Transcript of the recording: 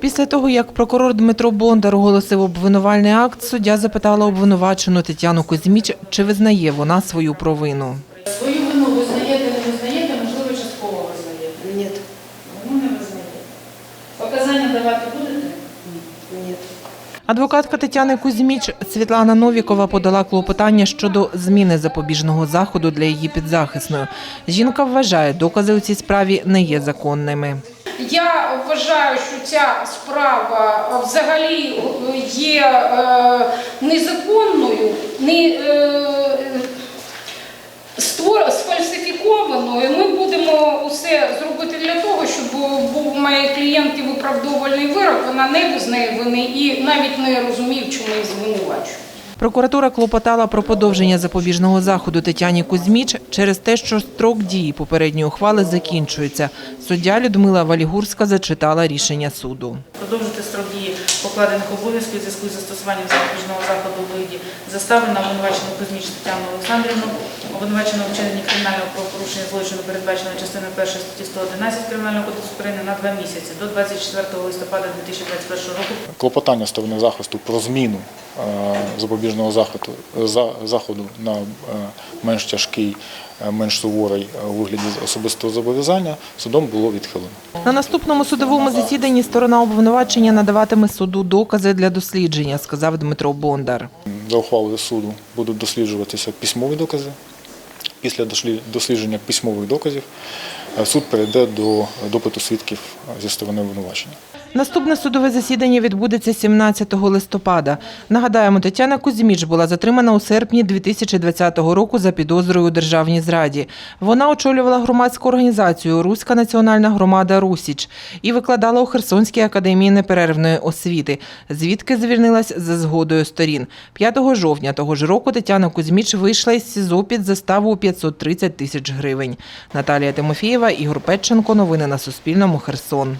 Після того, як прокурор Дмитро Бондар оголосив обвинувальний акт, суддя запитала обвинувачену Тетяну Кузьміч, чи визнає вона свою провину. Свою вину визнаєте, не визнаєте, можливо, частково визнаєте. Нет, Ну, не визнаєте. Показання давати будете? нет. Адвокатка Тетяни Кузьміч Світлана Новікова подала клопотання щодо зміни запобіжного заходу для її підзахисної. Жінка вважає, докази у цій справі не є законними. Я вважаю, що ця справа взагалі є е, незаконною, не е, сфальсифікованою. Ми будемо усе зробити для того, щоб був моєї клієнтки виправдовувальний вирок. Вона не визнає вини і навіть не розуміє, в чому її звинувачують. Прокуратура клопотала про подовження запобіжного заходу Тетяні Кузьміч через те, що строк дії попередньої ухвали закінчується. Суддя Людмила Валігурська зачитала рішення суду. Продовжити строк дії покладених обов'язків у зв'язку з застосуванням запобіжного заходу у вигляді застави на обвинувачену Кузьміч Тетяну Олександрівну, обвинувачену вчиненні кримінального правопорушення злочину, передбаченого частиною 1 статті 111 Кримінального кодексу України на два місяці до 24 листопада 2021 року. Клопотання сторони захисту про зміну е, запобіжного заходу, за- заходу на е, менш тяжкий, е, менш суворий е, у вигляді особистого зобов'язання судом було відхилено. На наступному судовому засіданні сторона обвинувачення надаватиме суду докази для дослідження, сказав Дмитро Бондар. За ухвалою суду будуть досліджуватися письмові докази. Після дослідження письмових доказів е, суд перейде до допиту свідків е, зі сторони обвинувачення. Наступне судове засідання відбудеться 17 листопада. Нагадаємо, Тетяна Кузьміч була затримана у серпні 2020 року за підозрою у державній зраді. Вона очолювала громадську організацію Руська національна громада Русіч і викладала у Херсонській академії неперервної освіти, звідки звільнилась за згодою сторін. 5 жовтня того ж року Тетяна Кузьміч вийшла із СІЗО під заставу у 530 тисяч гривень. Наталія Тимофієва, Ігор Петченко. Новини на Суспільному. Херсон.